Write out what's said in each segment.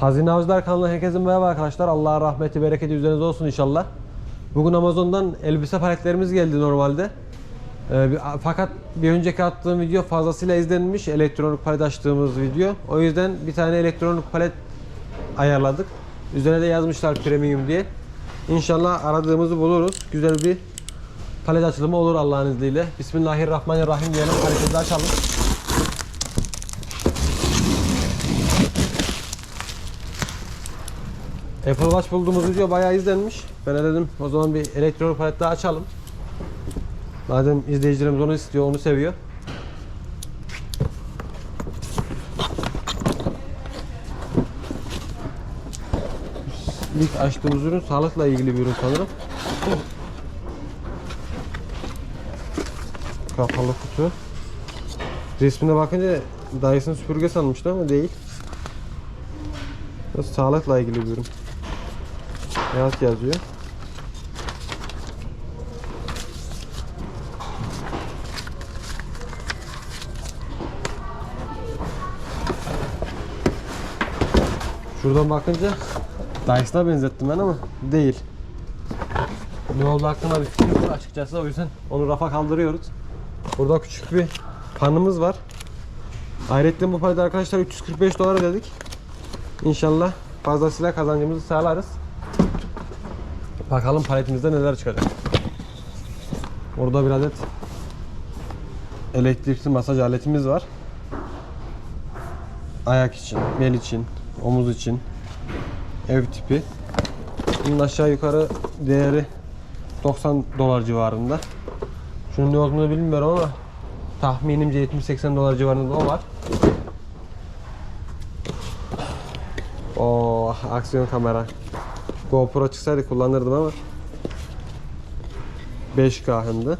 Hazine Avcılar kanalına herkese merhaba arkadaşlar. Allah'a rahmeti, bereketi üzerinize olsun inşallah. Bugün Amazon'dan elbise paletlerimiz geldi normalde. Ee, fakat bir önceki attığım video fazlasıyla izlenmiş. Elektronik palet açtığımız video. O yüzden bir tane elektronik palet ayarladık. Üzerine de yazmışlar premium diye. İnşallah aradığımızı buluruz. Güzel bir palet açılımı olur Allah'ın izniyle. Bismillahirrahmanirrahim diyelim. Paletimizi açalım. Apple Watch bulduğumuz video bayağı izlenmiş. Ben de dedim o zaman bir elektronik palet daha açalım. Madem izleyicilerimiz onu istiyor, onu seviyor. İlk açtığımız ürün sağlıkla ilgili bir ürün sanırım. Kapalı kutu. Resmine bakınca Dyson süpürge sanmıştım ama değil. Sağlıkla ilgili bir ürün. Beyaz yazıyor. Şuradan bakınca Dyson'a benzettim ben ama değil. Ne oldu hakkında bir fikrim yok açıkçası o yüzden onu rafa kaldırıyoruz. Burada küçük bir panımız var. Ayrıca bu parada arkadaşlar 345 dolar dedik. İnşallah fazlasıyla kazancımızı sağlarız. Bakalım paletimizde neler çıkacak. Orada bir adet elektrikli masaj aletimiz var. Ayak için, bel için, omuz için, ev tipi. Bunun aşağı yukarı değeri 90 dolar civarında. Şunun ne olduğunu bilmiyorum ama tahminimce 70-80 dolar civarında o var. Oh, aksiyon kamera. GoPro çıksaydı kullanırdım ama 5K hem de.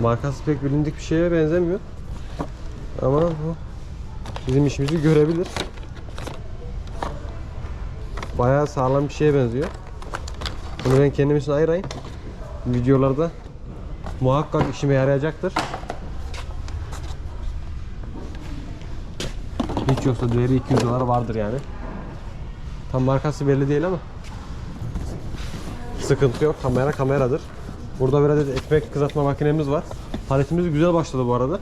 Markası pek bilindik bir şeye benzemiyor. Ama bu bizim işimizi görebilir. Bayağı sağlam bir şeye benziyor. Bunu ben kendim için ayırayım. Videolarda muhakkak işime yarayacaktır. Hiç yoksa değeri 200 dolar vardır yani. Tam markası belli değil ama sıkıntı yok. Kamera kameradır. Burada bir adet ekmek kızartma makinemiz var. Paletimiz güzel başladı bu arada.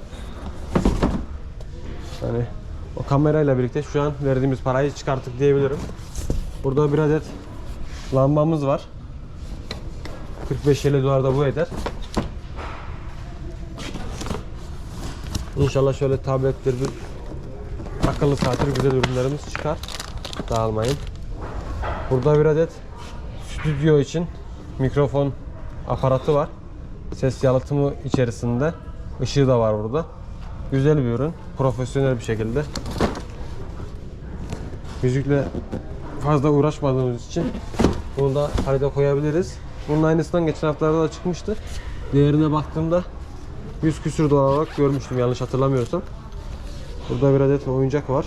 Yani o kamerayla birlikte şu an verdiğimiz parayı çıkarttık diyebilirim. Burada bir adet lambamız var. 45-50 dolar da bu eder. İnşallah şöyle tablettir, bir akıllı saattir güzel ürünlerimiz çıkar. Dağılmayın. Burada bir adet stüdyo için mikrofon aparatı var. Ses yalıtımı içerisinde. Işığı da var burada. Güzel bir ürün. Profesyonel bir şekilde. Müzikle fazla uğraşmadığımız için bunu da halde koyabiliriz. Bunun aynısından geçen haftalarda da çıkmıştı. Değerine baktığımda 100 küsür dolar olarak görmüştüm yanlış hatırlamıyorsam. Burada bir adet oyuncak var.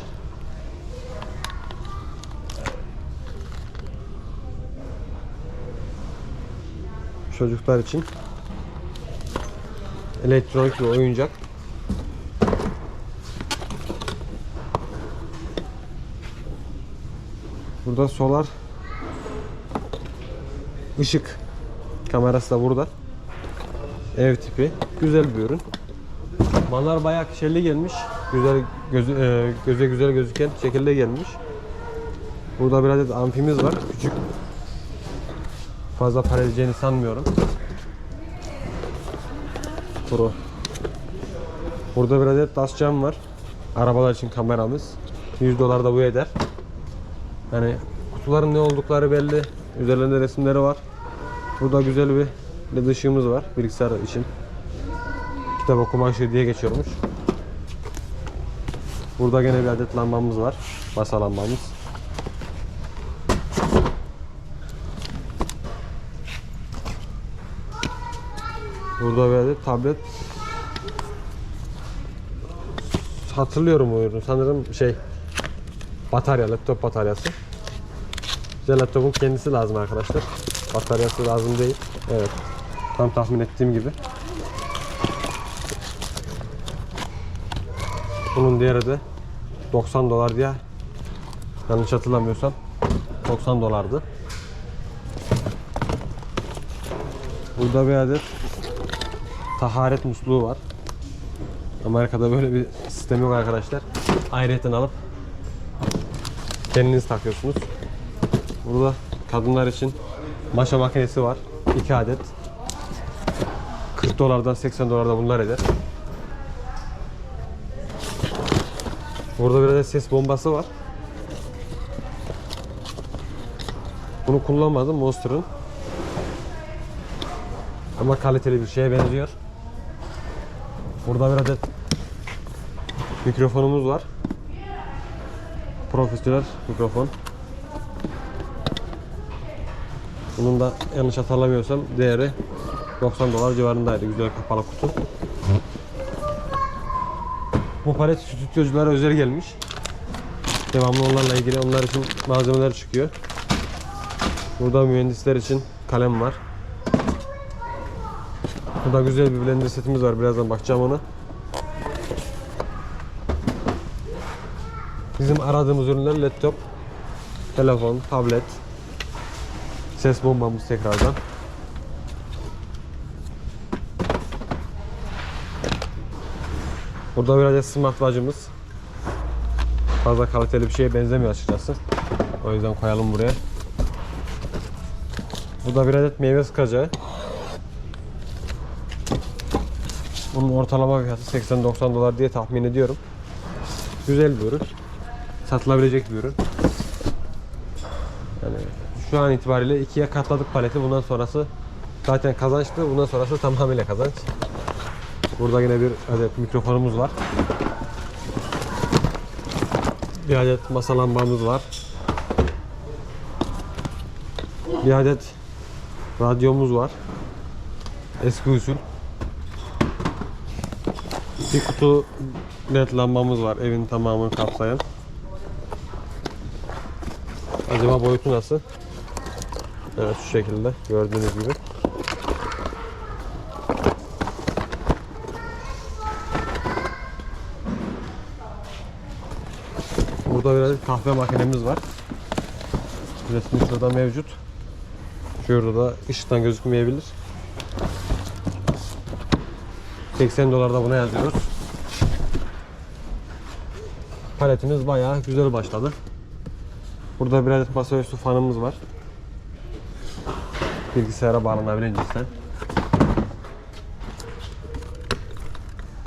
Çocuklar için elektronik bir oyuncak. Burada solar ışık kamerası da burada. Ev tipi. Güzel bir ürün. Mallar bayağı şelli gelmiş. Güzel gözü, e, göze güzel gözüken şekilde gelmiş. Burada bir adet amfimiz var. Küçük. Fazla para edeceğini sanmıyorum. Pro. Burada bir adet das cam var. Arabalar için kameramız. 100 dolar da bu eder. Yani kutuların ne oldukları belli. Üzerlerinde resimleri var. Burada güzel bir led ışığımız var bilgisayar için. Kitap okuma ışığı diye geçiyormuş. Burada gene bir adet lambamız var. Masa lambamız. Burada bir adet tablet. Hatırlıyorum o. Sanırım şey batarya, laptop bataryası. Bize laptopun kendisi lazım arkadaşlar. Bataryası lazım değil. Evet. Tam tahmin ettiğim gibi. Bunun diğeri de 90 dolar diye yanlış hatırlamıyorsam 90 dolardı. Burada bir adet taharet musluğu var. Amerika'da böyle bir sistem yok arkadaşlar. Ayrıyeten alıp kendiniz takıyorsunuz. Burada kadınlar için maşa makinesi var. 2 adet. 40 dolardan 80 dolarda bunlar eder. Burada bir adet ses bombası var. Bunu kullanmadım Monster'ın. Ama kaliteli bir şeye benziyor. Burada bir adet mikrofonumuz var. Profesyonel mikrofon. Bunun da yanlış hatırlamıyorsam değeri 90 dolar civarındaydı. Güzel kapalı kutu. Bu palet stüdyoculara özel gelmiş. Devamlı onlarla ilgili onlar için malzemeler çıkıyor. Burada mühendisler için kalem var. Burada güzel bir blender setimiz var. Birazdan bakacağım ona. Bizim aradığımız ürünler laptop, telefon, tablet, ses bombamız tekrardan. Burada bir adet smartwatch'ımız. Fazla kaliteli bir şeye benzemiyor açıkçası. O yüzden koyalım buraya. Burada bir adet meyve sıkacağı. Bunun ortalama fiyatı 80-90 dolar diye tahmin ediyorum. Güzel bir ürün. Satılabilecek bir ürün. Yani şu an itibariyle ikiye katladık paleti. Bundan sonrası zaten kazançtı. Bundan sonrası tamamıyla kazanç. Burada yine bir adet mikrofonumuz var. Bir adet masa lambamız var. Bir adet radyomuz var. Eski usul. Bir kutu led lambamız var evin tamamını kapsayan. Acaba boyutu nasıl? Evet şu şekilde gördüğünüz gibi. Burada biraz kahve makinemiz var. Resmi şurada mevcut. Şurada da ışıktan gözükmeyebilir. 80 dolar da buna yazıyoruz. Paletimiz bayağı güzel başladı. Burada bir adet masaüstü fanımız var. Bilgisayara bağlanabilen cinsten.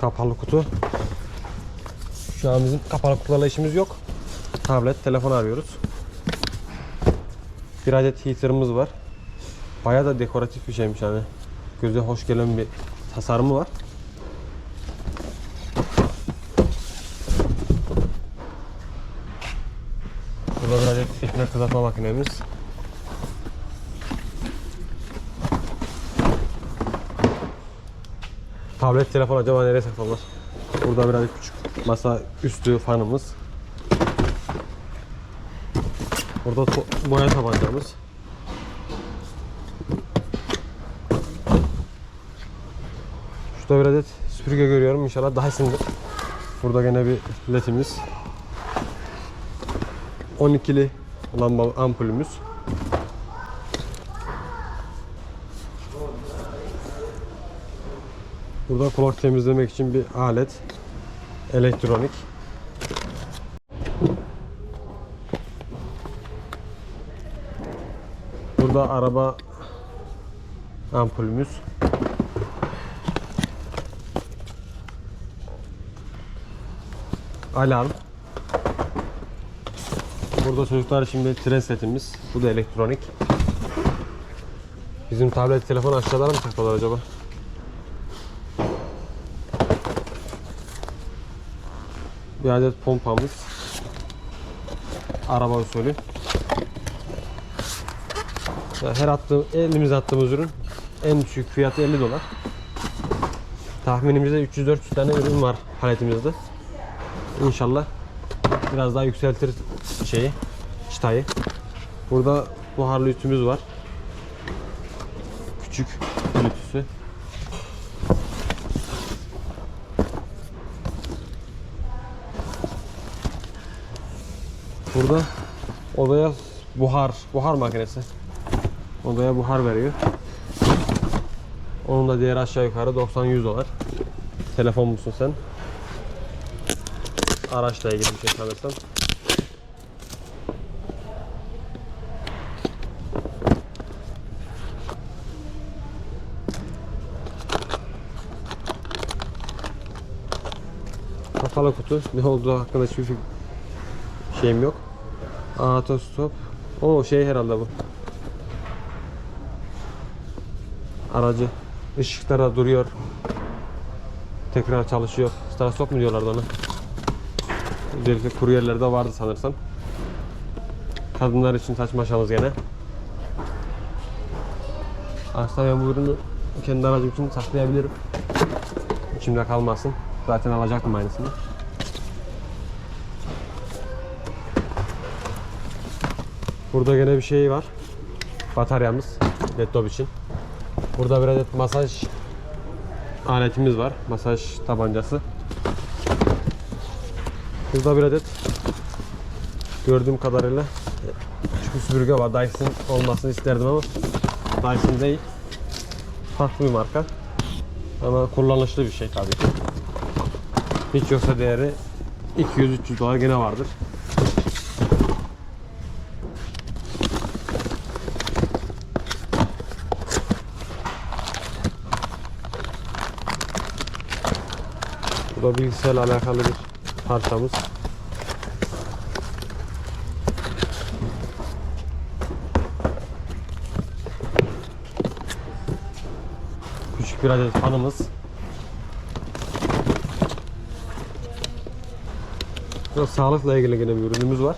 Kapalı kutu. Şu an bizim kapalı kutularla işimiz yok. Tablet, telefon arıyoruz. Bir adet heater'ımız var. Bayağı da dekoratif bir şeymiş yani. Göze hoş gelen bir tasarımı var. Burada bir adet ekmek kızartma makinemiz. Tablet, telefon acaba nereye saklanır? Burada bir adet küçük masa üstü fanımız. Burada boya tabancamız. Şurada bir adet süpürge görüyorum. İnşallah daha iyisindir. Burada gene bir ledimiz. 12'li lamba ampulümüz. Burada kulak temizlemek için bir alet. Elektronik. Burada araba ampulümüz. Alarm. Burada çocuklar bir tren setimiz. Bu da elektronik. Bizim tablet telefon aşağıda mı sakladılar acaba? Bir adet pompamız. Araba usulü. Her attığım, elimize attığımız ürün en düşük fiyatı 50 dolar. Tahminimizde 300-400 tane ürün var paletimizde. İnşallah biraz daha yükseltir şeyi, çıtayı. Burada buharlı ütümüz var. Küçük ütüsü. Burada odaya buhar, buhar makinesi. Odaya buhar veriyor. Onun da değeri aşağı yukarı 90-100 dolar. Telefon musun sen? Araçla ilgili bir şey sanırsam. Kapalı kutu. Ne olduğu hakkında hiçbir fik- şeyim yok. Autostop. O şey herhalde bu. Aracı ışıklara duruyor. Tekrar çalışıyor. Start mu diyorlardı ona? Özellikle kuryerlerde vardı sanırsam. Kadınlar için saç maşamız gene. Aslında ben bu ürünü kendi aracım için saklayabilirim. İçimde kalmasın. Zaten alacaktım aynısını. Burada gene bir şey var. Bataryamız. Laptop için. Burada bir adet masaj aletimiz var. Masaj tabancası. Burada bir adet gördüğüm kadarıyla küçük bir süpürge var. Dyson olmasını isterdim ama Dyson değil. Farklı bir marka. Ama kullanışlı bir şey tabii ki. Hiç yoksa değeri 200-300 dolar gene vardır. Bu da bilgisayarla alakalı bir parçamız. Küçük bir adet fanımız. Burada sağlıkla ilgili yine bir ürünümüz var.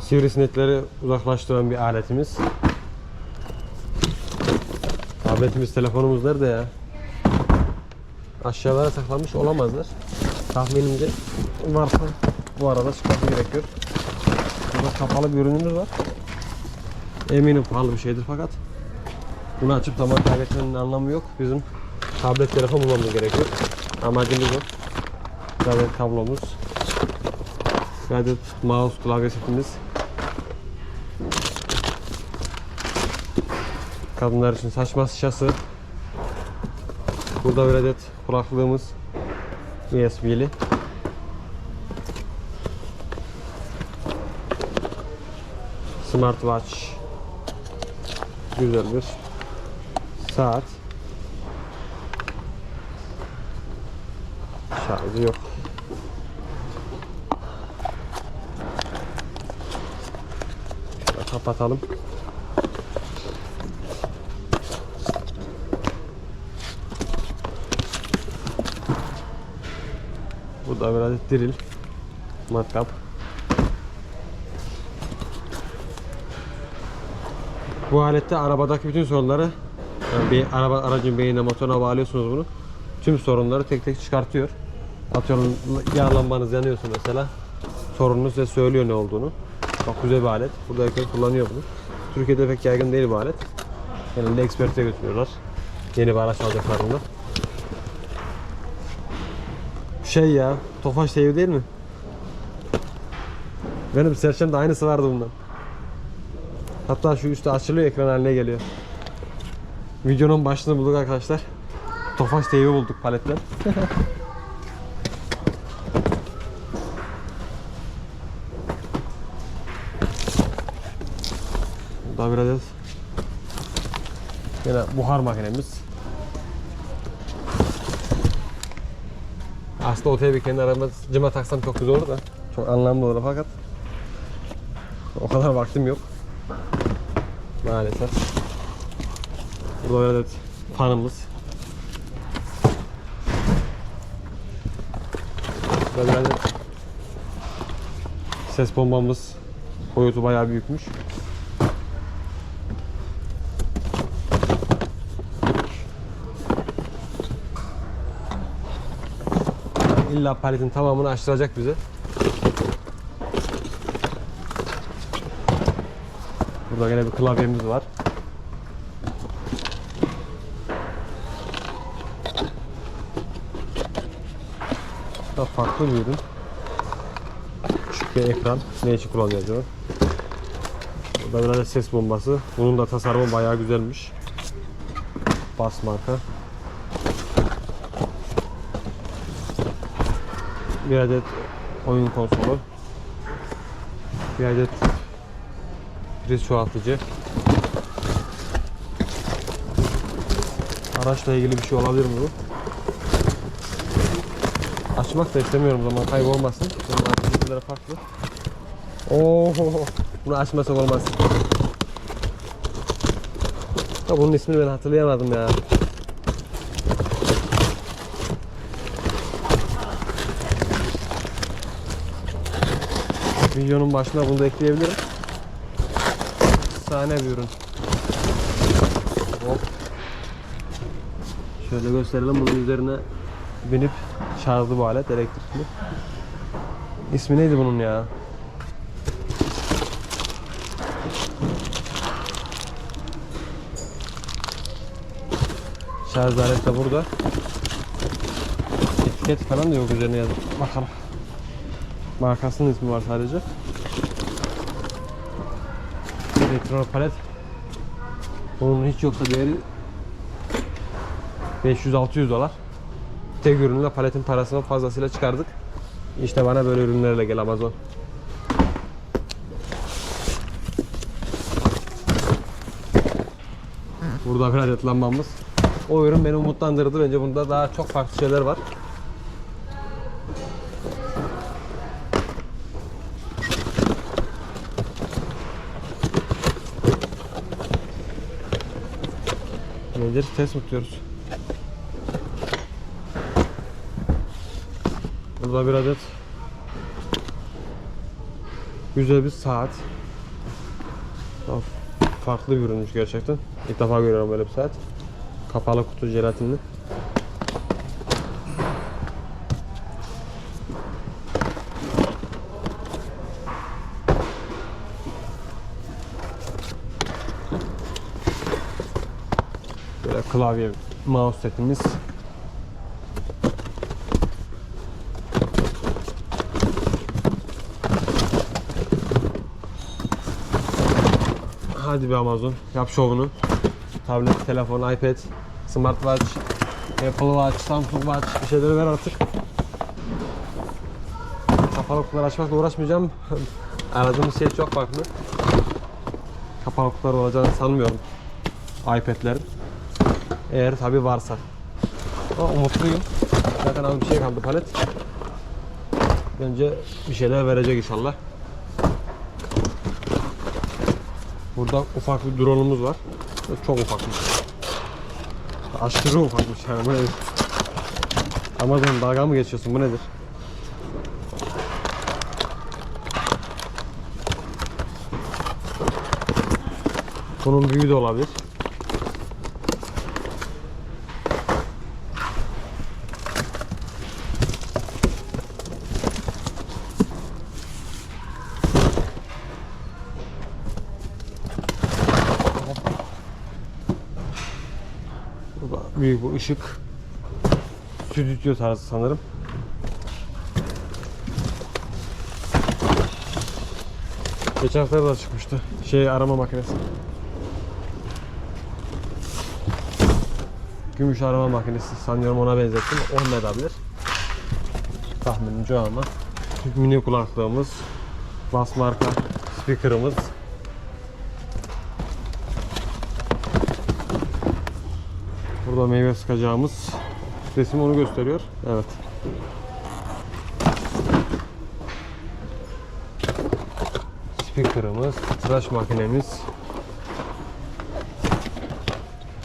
Sivrisinekleri uzaklaştıran bir aletimiz. Tabletimiz, telefonumuz nerede ya? Aşağılara saklanmış olamazlar. Tahminimce varsa bu arada çıkması gerekiyor. Burada kapalı bir ürünümüz var. Eminim pahalı bir şeydir fakat bunu açıp zaman kaybetmenin anlamı yok. Bizim tablet telefon bulmamız gerekiyor. Amacımız o. Adet kablomuz. Adet mouse klavye setimiz. Kadınlar için saç maskesi. Burada bir adet kulaklığımız USB'li. Smartwatch. Güzel bir saat. Şarjı yok. Şöyle kapatalım. Burada bir adet drill. Matkap. Bu alette arabadaki bütün sorunları yani bir araba aracın beynine motoruna bağlıyorsunuz bunu. Tüm sorunları tek tek çıkartıyor. Atıyorum yağ lambanız yanıyorsa mesela sorununuz size söylüyor ne olduğunu. Çok güzel bir alet. Burada herkes kullanıyor bunu. Türkiye'de pek yaygın değil bu alet. Genelde eksperte götürüyorlar. Yeni bir araç alacaklarında. Şey ya, Tofaş TV değil mi? Benim Serçem'de aynısı vardı bundan. Hatta şu üstte açılıyor ekran haline geliyor. Videonun başını bulduk arkadaşlar. Tofaş TV bulduk paletten. Burada bir adet yine buhar makinemiz. Aslında o bir kendi arabacıma taksam çok güzel olur da çok anlamlı olur fakat o kadar vaktim yok. Maalesef. Burada bir adet fanımız. Burada adet ses bombamız boyutu bayağı büyükmüş. İlla paletin tamamını açtıracak bize. Burada yine bir klavyemiz var. Da farklı bir ürün. bir ekran. Ne için kullanıyor acaba? Burada biraz ses bombası. Bunun da tasarımı bayağı güzelmiş. Bas marka. Bir adet oyun konsolu. Bir adet priz çoğaltıcı. Araçla ilgili bir şey olabilir mi bu? Açmak da istemiyorum zaman kaybolmasın. Açıcıları farklı. Oo, bunu açmasak olmaz. Ya bunun ismini ben hatırlayamadım ya. Videonun başına bunu da ekleyebilirim. Sahne bir ürün. Hop. Şöyle gösterelim bunun üzerine binip şarjlı bu alet elektrikli. İsmi neydi bunun ya? Şarj aleti de burada. Etiket falan da yok üzerine yazıp bakalım. Markasının ismi var sadece. Elektron palet. Bunun hiç yoksa değeri 500-600 dolar. Tek ürünle paletin parasını fazlasıyla çıkardık. İşte bana böyle ürünlerle gel Amazon. Burada bir adet. O ürün beni umutlandırdı. Bence bunda daha çok farklı şeyler var. Nedir? Test mi tutuyoruz? Burada bir adet güzel bir saat. Farklı bir ürünmüş gerçekten. İlk defa görüyorum böyle bir saat. Kapalı kutu jelatinli. Klavye, mouse setimiz. Hadi be Amazon, yap şovunu. Tablet, telefon, iPad, smartwatch, Apple Watch, Samsung Watch bir şeyleri ver artık. Kapalı kutular açmakla uğraşmayacağım. Aradığımız şey çok farklı. Kapalı kutular olacağını sanmıyorum. iPad'lerin. Eğer tabi varsa. Ama umutluyum. Zaten az bir şey kaldı palet. Bence bir şeyler verecek inşallah. Burada ufak bir drone'umuz var. Çok ufakmış. Aşırı ufakmış yani nedir? Amazon dalga mı geçiyorsun bu nedir? Bunun büyüğü de olabilir. Burada büyük bu ışık. Stüdyo tarzı sanırım. Geçen hafta da çıkmıştı. Şey arama makinesi. Gümüş arama makinesi sanıyorum ona benzettim. Olmayabilir. Tahminimce ama. Mini kulaklığımız. Bas marka speaker'ımız. Burada meyve sıkacağımız resim onu gösteriyor. Evet. Speaker'ımız, tıraş makinemiz.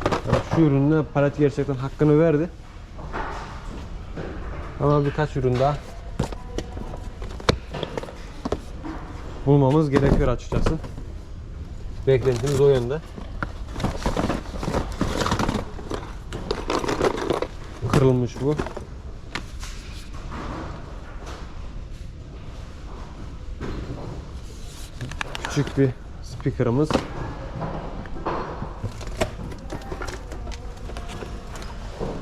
Evet, şu ürünle palet gerçekten hakkını verdi. Ama birkaç ürün daha bulmamız gerekiyor açıkçası. Beklentimiz o yönde. Kırılmış bu. Küçük bir speaker'ımız.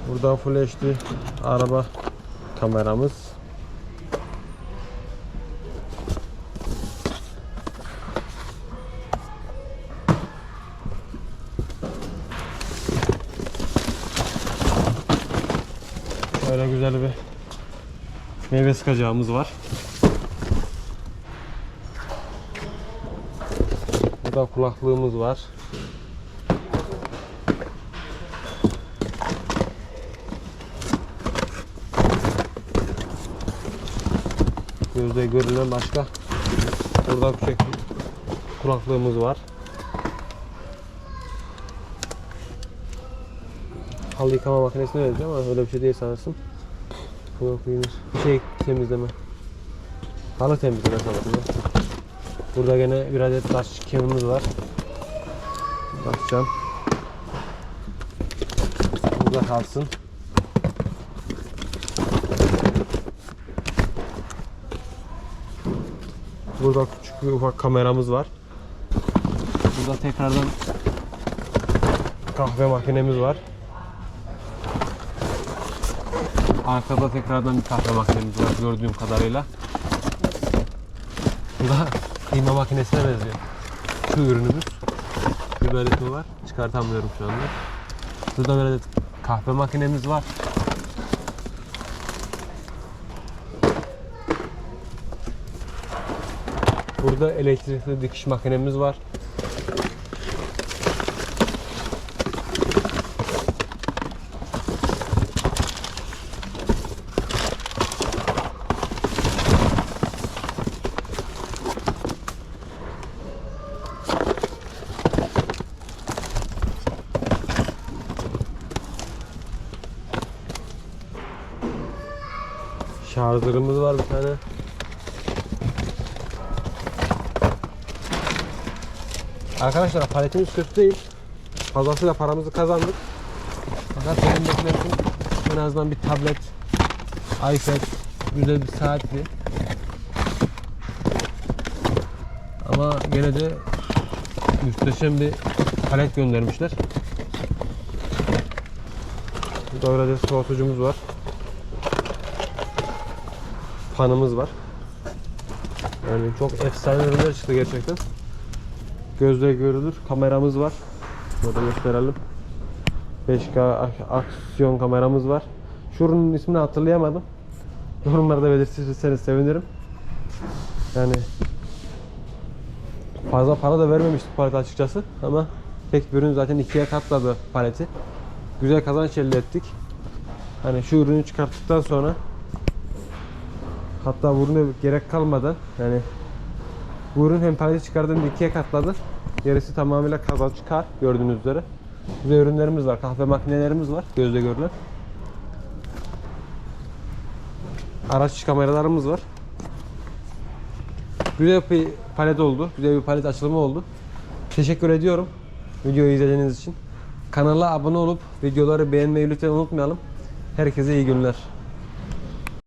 Buradan Full araba kameramız. Öyle güzel bir meyve sıkacağımız var. Burada kulaklığımız var. Gözde görülen başka burada küçük kulaklığımız var. Halı yıkama makinesine benziyor ama öyle bir şey değil sanırsın. Kulaklığımız. Bir şey temizleme. Halı temizleme ya. Burada gene bir adet taş kemimiz var. Bakacağım. Burada kalsın. Burada küçük bir ufak kameramız var. Burada tekrardan kahve makinemiz var. Arkada tekrardan bir kahve makinemiz var gördüğüm kadarıyla. Bu da kıyma makinesine benziyor. Şu ürünümüz. Bir belirtme var. Çıkartamıyorum şu anda. Burada adet kahve makinemiz var. Burada elektrikli dikiş makinemiz var. Şarjörümüz var bir tane. Arkadaşlar paletimiz kötü değil. Fazlasıyla paramızı kazandık. Fakat benim beklentim en azından bir tablet, iPad, güzel bir saatti. Ama gene de müsteşem bir palet göndermişler. Burada öyle de soğutucumuz var. Fanımız var. Yani çok efsane ürünler çıktı gerçekten. Gözle görülür. Kameramız var. Burada gösterelim. 5K ak- aksiyon kameramız var. Şu ürünün ismini hatırlayamadım. Yorumlarda belirtirseniz sevinirim. Yani fazla para da vermemiştik palete açıkçası ama tek bir ürün zaten ikiye katladı paleti. Güzel kazanç elde ettik. Hani şu ürünü çıkarttıktan sonra hatta bu ürüne gerek kalmadan yani bu ürün hem paleti çıkardığında ikiye katladı. Gerisi tamamıyla kazanç kar gördüğünüz üzere. Güzel ürünlerimiz var. Kahve makinelerimiz var. Gözle görülen. Araç kameralarımız var. Güzel bir palet oldu. Güzel bir palet açılımı oldu. Teşekkür ediyorum videoyu izlediğiniz için. Kanala abone olup videoları beğenmeyi lütfen unutmayalım. Herkese iyi günler.